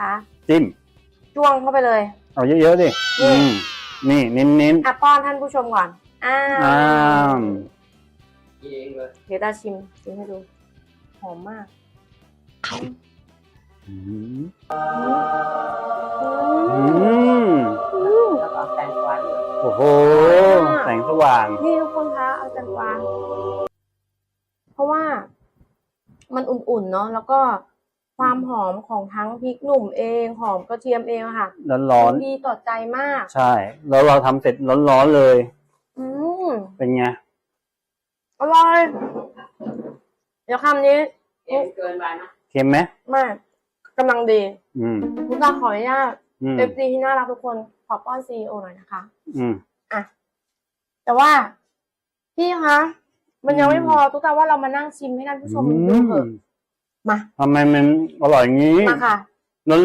คะจิ้มจ้วงเข้าไปเลยเอาเยอะๆดินี่อืมนี่เน้นอะป้อนท่านผู้ชมก่อนอ้าๆอ้าววกินเองเลยเดี๋ยวตาชิมชิมให้ดูหอมมากอืมอือืมมอืมแล้วก็แตงกวาด้วยโอ้โห แสงสว่าง นี่ทุกคนคะเอาแตงกวาเพราะว่า มันอุ่นๆเนาะแล้วก็ความ หอมของทั้งพริกหนุ่มเองหอมกระเทียมเองอะค่ะร้อนดีต่อใจมากๆใช่ แล้วเราทำเสร็จร้อนๆเลย อืมเป็นไงอร่อยเดี๋ยวคำนี้เอ็มเกินไปนะเค็มไหมมากกำลังดี อืมคุณตาขออนุญาตอืมเอฟซีที่น่ารักทุกคนขอป้อนซีโอหน่อยนะคะ อืมอะแต่ว่าพี่คะมันยังไม่อืมพอตุ๊กตาว่าเรามานั่งชิมให้ท่านผู้ชมดูเถอะ มาทำไมมันอร่อยอย่างนี้มาค่ะ ร้อน